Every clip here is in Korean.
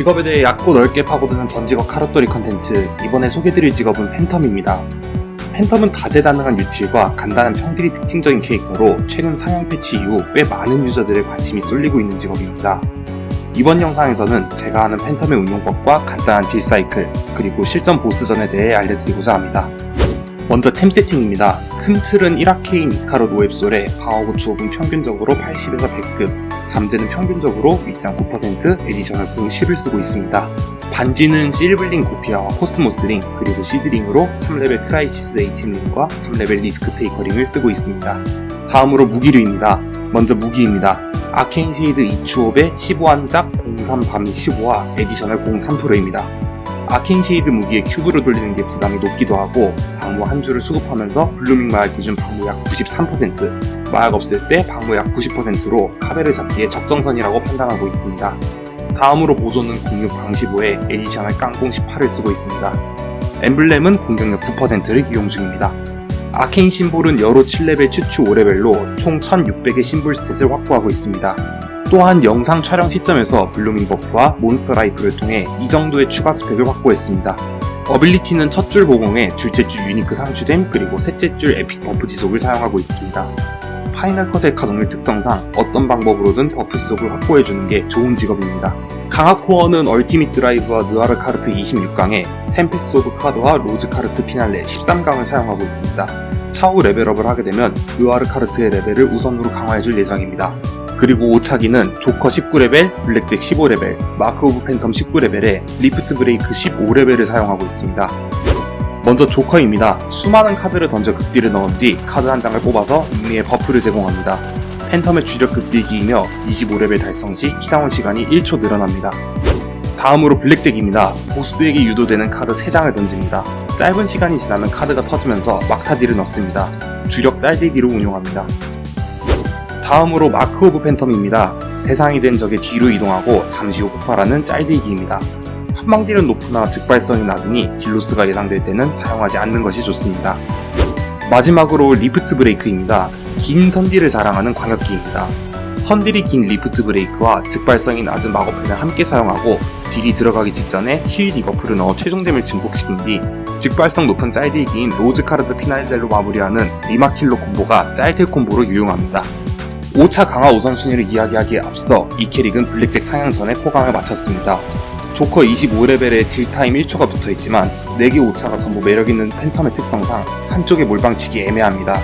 직업에 대해 얕고 넓게 파고드는 전직업 카로토리 컨텐츠 이번에 소개드릴 직업은 팬텀입니다. 팬텀은 다재다능한 유틸과 간단한 평딜이 특징적인 캐릭터로 최근 상향 패치 이후 꽤 많은 유저들의 관심이 쏠리고 있는 직업입니다. 이번 영상에서는 제가 아는 팬텀의 운용법과 간단한 딜 사이클 그리고 실전 보스전에 대해 알려드리고자 합니다. 먼저 템 세팅입니다. 큰 틀은 1아케인 이카로 노앱솔에 방어구 추업은 평균적으로 80에서 100급, 잠재는 평균적으로 윗장 9%, 에디셔널 공 10을 쓰고 있습니다. 반지는 실블링 고피아와 코스모스링, 그리고 시드링으로 3레벨 크라이시스 HM링과 3레벨 리스크 테이커링을 쓰고 있습니다. 다음으로 무기류입니다. 먼저 무기입니다. 아케인 쉐이드 2추업에 15한작 03밤 15와 에디셔널 03%입니다. 아케인 쉐이드 무기에 큐브로 돌리는 게 부담이 높기도 하고 방무 한 줄을 수급하면서 블루밍 마약 기준 방무 약 93%, 마약 없을 때 방무 약 90%로 카베를 잡기에 적정선이라고 판단하고 있습니다. 다음으로 보조는 공격 방 15에 에디셔널 깡공 18을 쓰고 있습니다. 엠블렘은 공격력 9%를 이용 중입니다. 아케인 심볼은 여로 7레벨 추추 5레벨로 총 1600의 심볼 스탯을 확보하고 있습니다. 또한 영상 촬영 시점에서 블루밍 버프와 몬스터 라이프를 통해 이 정도의 추가 스펙을 확보했습니다. 어빌리티는 첫 줄 보공에 둘째 줄 유니크 상추됨 그리고 셋째 줄 에픽 버프 지속을 사용하고 있습니다. 파이널 컷의 가동률 특성상 어떤 방법으로든 버프 지속을 확보해주는 게 좋은 직업입니다. 강화 코어는 얼티밋 드라이브와 느아르 카르트 26강에 템페스 오브 카드와 로즈 카르트 피날레 13강을 사용하고 있습니다. 차후 레벨업을 하게 되면 느아르 카르트의 레벨을 우선으로 강화해줄 예정입니다. 그리고 오차기는 조커 19레벨, 블랙잭 15레벨, 마크 오브 팬텀 19레벨에 리프트 브레이크 15레벨을 사용하고 있습니다. 먼저 조커입니다. 수많은 카드를 던져 극딜을 넣은 뒤 카드 한 장을 뽑아서 의미의 버프를 제공합니다. 팬텀의 주력 극딜기이며 25레벨 달성 시 키다운 시간이 1초 늘어납니다. 다음으로 블랙잭입니다. 보스에게 유도되는 카드 3장을 던집니다. 짧은 시간이 지나면 카드가 터지면서 막타딜을 넣습니다. 주력 짤대기로 운용합니다. 다음으로 마크 오브 팬텀입니다. 대상이 된 적의 뒤로 이동하고 잠시 후 폭발하는 짤대기입니다. 한방딜은 높으나 즉발성이 낮으니 딜로스가 예상될 때는 사용하지 않는 것이 좋습니다. 마지막으로 리프트 브레이크입니다. 긴 선딜을 자랑하는 광역기입니다. 선딜이 긴 리프트 브레이크와 즉발성이 낮은 마법펜을 함께 사용하고 딜이 들어가기 직전에 힐 디버프를 넣어 최종됨을 증폭시킨 뒤 즉발성 높은 짤딜기인 로즈 카르드 피날델로 마무리하는 리마킬로 콤보가 짤텔 콤보로 유용합니다. 5차 강화 우선순위를 이야기하기에 앞서 이 캐릭은 블랙잭 상향 전에 포강을 마쳤습니다. 조커 25레벨에 딜타임 1초가 붙어있지만 4개 5차가 전부 매력있는 팬텀의 특성상 한쪽에 몰빵치기 애매합니다.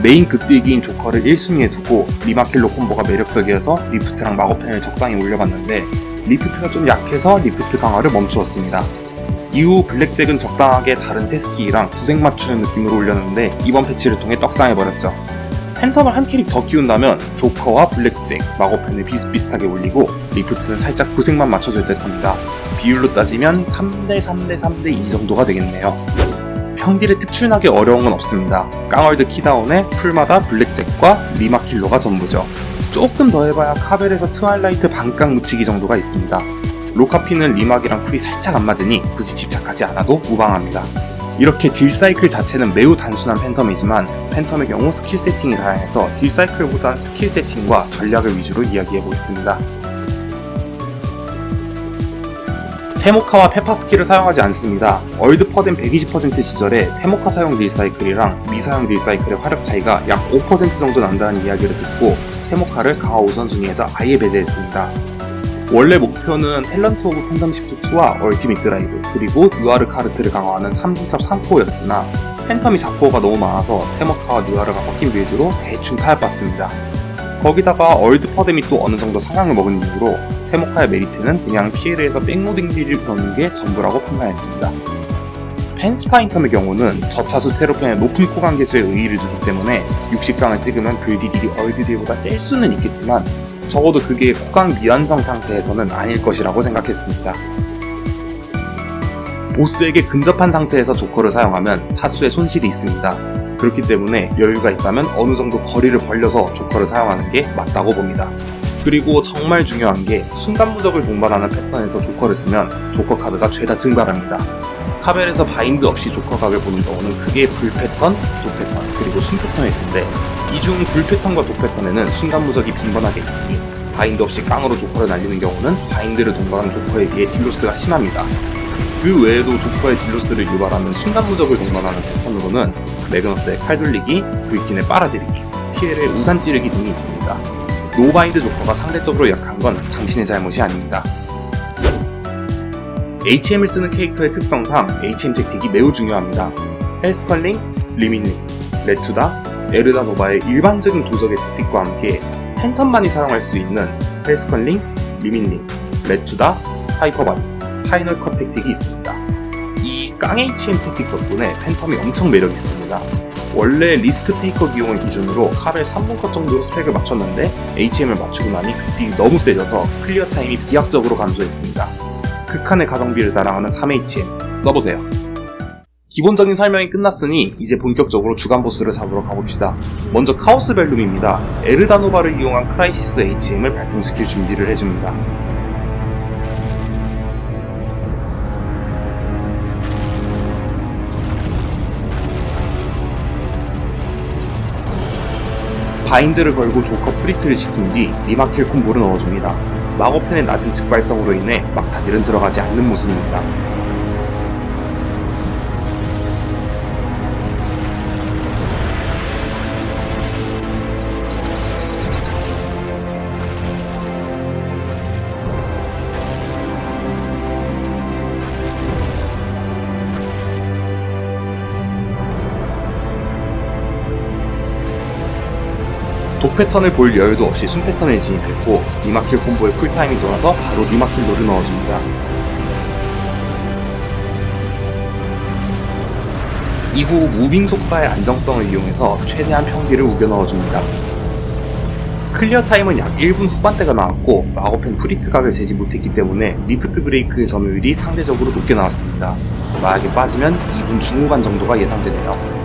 메인 극딜기인 조커를 1순위에 두고 리마킬로 콤보가 매력적이어서 리프트랑 마법펜을 적당히 올려봤는데 리프트가 좀 약해서 리프트 강화를 멈추었습니다. 이후 블랙잭은 적당하게 다른 세스키랑 구색 맞추는 느낌으로 올렸는데 이번 패치를 통해 떡상해버렸죠. 팬텀을 한 캐릭 더 키운다면 조커와 블랙잭, 마법펜을 비슷비슷하게 올리고 리프트는 살짝 구색만 맞춰줄 듯 합니다. 비율로 따지면 3대 3대 3대 2 정도가 되겠네요. 평딜에 특출나게 어려운 건 없습니다. 깡월드 키다운에 풀마다 블랙잭과 리마킬로가 전부죠. 조금 더 해봐야 카벨에서 트와일라이트 반깡 묻히기 정도가 있습니다. 로카피는 리막이랑 쿨이 살짝 안 맞으니 굳이 집착하지 않아도 무방합니다. 이렇게 딜 사이클 자체는 매우 단순한 팬텀이지만 팬텀의 경우 스킬 세팅이 다양해서 딜 사이클보다 스킬 세팅과 전략을 위주로 이야기하고 있습니다. 테모카와 페파 스킬을 사용하지 않습니다. 얼드 퍼덴 120% 시절에 테모카 사용 딜 사이클이랑 미사용 딜 사이클의 화력 차이가 약 5% 정도 난다는 이야기를 듣고 테모카를 강화 우선순위에서 아예 배제했습니다. 원래 목표는 탤런트 오브 팬덤 시프트 2와 얼티밋 드라이브 그리고 누아르 카르트를 강화하는 3중첩 3코어였으나 팬텀이 자코어가 너무 많아서 테모카와 누아르가 섞인 빌드로 대충 타협봤습니다. 거기다가 얼드 퍼뎀이 또 어느 정도 상향을 먹은 이유로 테모카의 메리트는 그냥 피에르에서 백로딩 딜을 넣는 게 전부라고 판단했습니다. 펜스파인텀의 경우는 저차수 테로펜의 높은 코강 개수에 의의를 두기 때문에 60강을 찍으면 불디딜이 얼드 딜보다 셀 수는 있겠지만 적어도 그게 코강 미완성 상태에서는 아닐 것이라고 생각했습니다. 보스에게 근접한 상태에서 조커를 사용하면 타수에 손실이 있습니다. 그렇기 때문에 여유가 있다면 어느 정도 거리를 벌려서 조커를 사용하는 게 맞다고 봅니다. 그리고 정말 중요한 게 순간 무적을 동반하는 패턴에서 조커를 쓰면 조커 카드가 죄다 증발합니다. 카벨에서 바인드 없이 조커 각을 보는 경우는 그게 불 패턴, 도 패턴, 그리고 순 패턴일 텐데 이중 불 패턴과 도 패턴에는 순간 무적이 빈번하게 있으니 바인드 없이 깡으로 조커를 날리는 경우는 바인드를 동반한 조커에 비해 딜로스가 심합니다. 그 외에도 조커의 딜로스를 유발하는 순간 무적을 동반하는 패턴으로는 매그너스의 칼 돌리기, 불킨의 빨아들이기, 피해를 우산 찌르기 등이 있습니다. 노바인드 조커가 상대적으로 약한 건 당신의 잘못이 아닙니다. HM을 쓰는 캐릭터의 특성상 HM 택틱이 매우 중요합니다. 헬스컬링, 리밍링, 레투다, 에르다 노바의 일반적인 도적의 택틱과 함께 팬텀만이 사용할 수 있는 헬스컬링, 리밍링, 레투다, 하이퍼바디, 파이널 컷 택틱이 있습니다. 이 깡 HM 택틱 덕분에 팬텀이 엄청 매력 있습니다. 원래 리스크 테이커 기용을 기준으로 칼을 3분 컷 정도로 스펙을 맞췄는데 HM을 맞추고 나니 극딜이 너무 세져서 클리어 타임이 비약적으로 감소했습니다. 극한의 가성비를 자랑하는 3HM 써보세요. 기본적인 설명이 끝났으니 이제 본격적으로 주간 보스를 잡으러 가봅시다. 먼저 카오스 벨룸입니다. 에르다노바를 이용한 크라이시스 HM을 발동시킬 준비를 해줍니다. 바인드를 걸고 조커 프리트를 시킨 뒤 리마킬 콤보를 넣어줍니다. 마고펜의 낮은 즉발성으로 인해 막다딜은 들어가지 않는 모습입니다. 패턴을 볼 여유도 없이 순 패턴을 진입했고 리마킬 콤보의 쿨타임이 돌아서 바로 리마킬로를 넣어줍니다. 이후 무빙 속바의 안정성을 이용해서 최대한 평기를 우겨 넣어줍니다. 클리어 타임은 약 1분 후반대가 나왔고 마거펜 프리트 각을 재지 못했기 때문에 리프트 브레이크의 점유율이 상대적으로 높게 나왔습니다. 만약에 빠지면 2분 중후반 정도가 예상되네요.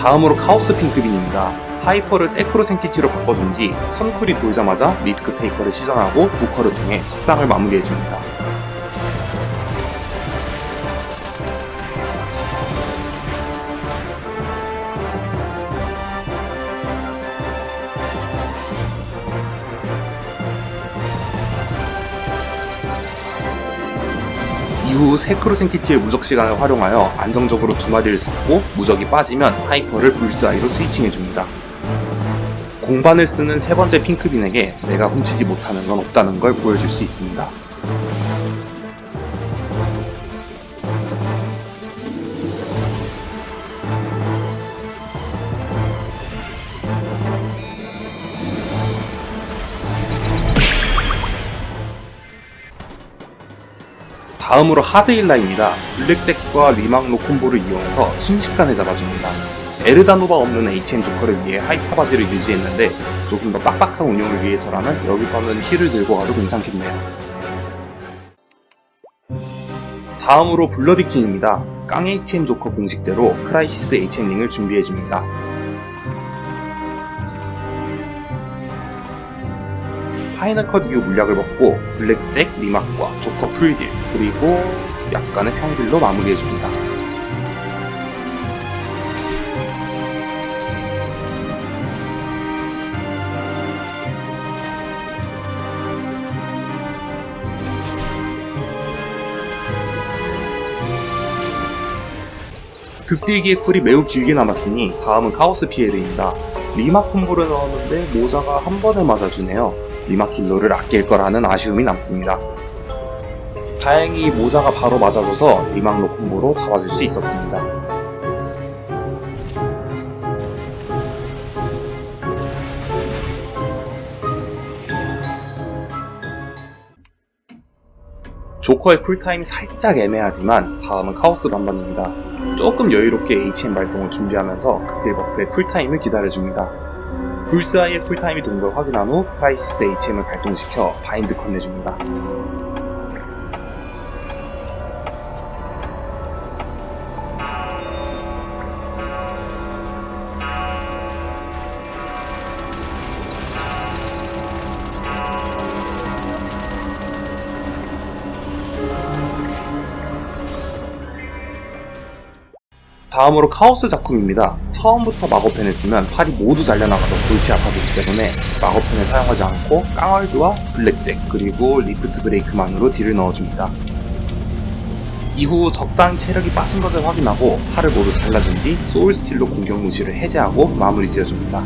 다음으로 카오스 핑크빈입니다. 하이퍼를 세크로 생티치로 바꿔준 뒤 선쿨이 돌자마자 리스크 테이커를 시전하고 노커를 통해 석상을 마무리해줍니다. 이후 세크로 생티티의 무적 시간을 활용하여 안정적으로 두 마리를 잡고 무적이 빠지면 하이퍼를 불스아이로 스위칭해줍니다. 공반을 쓰는 세 번째 핑크빈에게 내가 훔치지 못하는 건 없다는 걸 보여줄 수 있습니다. 다음으로 하드일라입니다. 블랙잭과 리막로 콤보를 이용해서 순식간에 잡아줍니다. 에르다노바 없는 HM 조커를 위해 하이퍼바디를 유지했는데 조금 더 빡빡한 운영을 위해서라면 여기서는 힐을 들고 가도 괜찮겠네요. 다음으로 블러디킨입니다. 깡 HM 조커 공식대로 크라이시스 HM링을 준비해줍니다. 파이널 컷 이후 물약을 먹고 블랙잭, 리막과 조커 풀딜 그리고 약간의 평딜로 마무리해줍니다. 극딜기의 쿨이 매우 길게 남았으니 다음은 카오스 피에르입니다. 리마 콤보를 넣었는데 모자가 한 번에 맞아주네요. 리마킬로를 아낄 거라는 아쉬움이 남습니다. 다행히 모자가 바로 맞아줘서 리막로 콤보로 잡아줄 수 있었습니다. 조커의 쿨타임이 살짝 애매하지만 다음은 카오스 반반입니다. 조금 여유롭게 HM 발동을 준비하면서 극딜 버프의 쿨타임을 기다려줍니다. 불사의 풀타임이 된걸 확인한 후 크라이시스 HM을 발동시켜 바인드 건네줍니다. 다음으로 카오스 작품입니다. 처음부터 마법펜을 쓰면 팔이 모두 잘려나가서 골치 아파지기 때문에 마법펜을 사용하지 않고 깡얼드와 블랙잭 그리고 리프트 브레이크만으로 딜을 넣어줍니다. 이후 적당히 체력이 빠진 것을 확인하고 팔을 모두 잘라준 뒤 소울 스틸로 공격 무시를 해제하고 마무리 지어줍니다.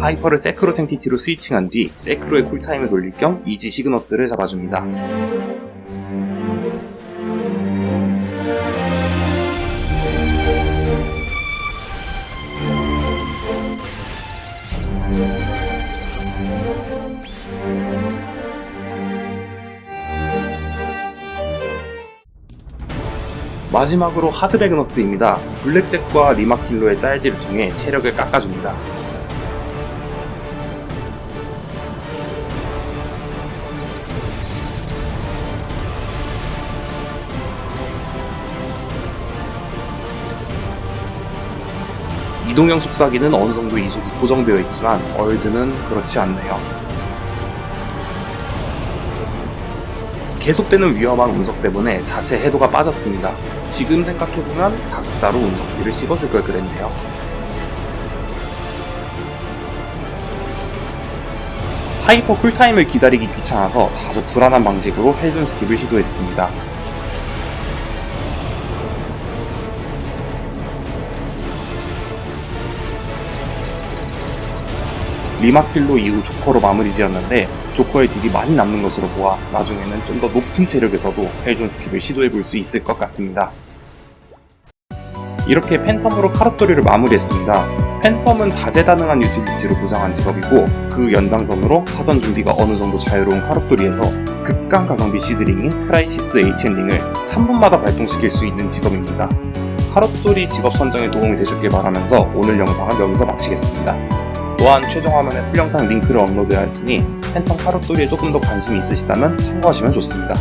하이퍼를 세크로 생티티로 스위칭한 뒤 세크로의 쿨타임을 돌릴 겸 이지 시그너스를 잡아줍니다. 마지막으로 하드베그너스입니다. 블랙잭과 리마킬로의 짤딜을 통해 체력을 깎아줍니다. 이동형 속삭이는 어느 정도 이속이 고정되어 있지만 얼드는 그렇지 않네요. 계속되는 위험한 운석 때문에 자체 해도가 빠졌습니다. 지금 생각해보면 박사로 운석기를 씹어줄 걸 그랬네요. 하이퍼 쿨타임을 기다리기 귀찮아서 다소 불안한 방식으로 헬든 스킵을 시도했습니다. 리마킬로 이후 조커로 마무리 지었는데 조커의 딜이 많이 남는 것으로 보아 나중에는 좀 더 높은 체력에서도 헬존 스킵을 시도해 볼 수 있을 것 같습니다. 이렇게 팬텀으로 카르토리를 마무리했습니다. 팬텀은 다재다능한 유틸리티로 보장한 직업이고 그 연장선으로 사전 준비가 어느 정도 자유로운 카르토리에서 극강 가성비 시드링인 크라이시스 H엔딩을 3분마다 발동시킬 수 있는 직업입니다. 카르토리 직업 선정에 도움이 되셨길 바라면서 오늘 영상은 여기서 마치겠습니다. 또한 최종 화면에 풀 영상 링크를 업로드하였으니 팬텀 카로토리에 조금 더 관심이 있으시다면 참고하시면 좋습니다.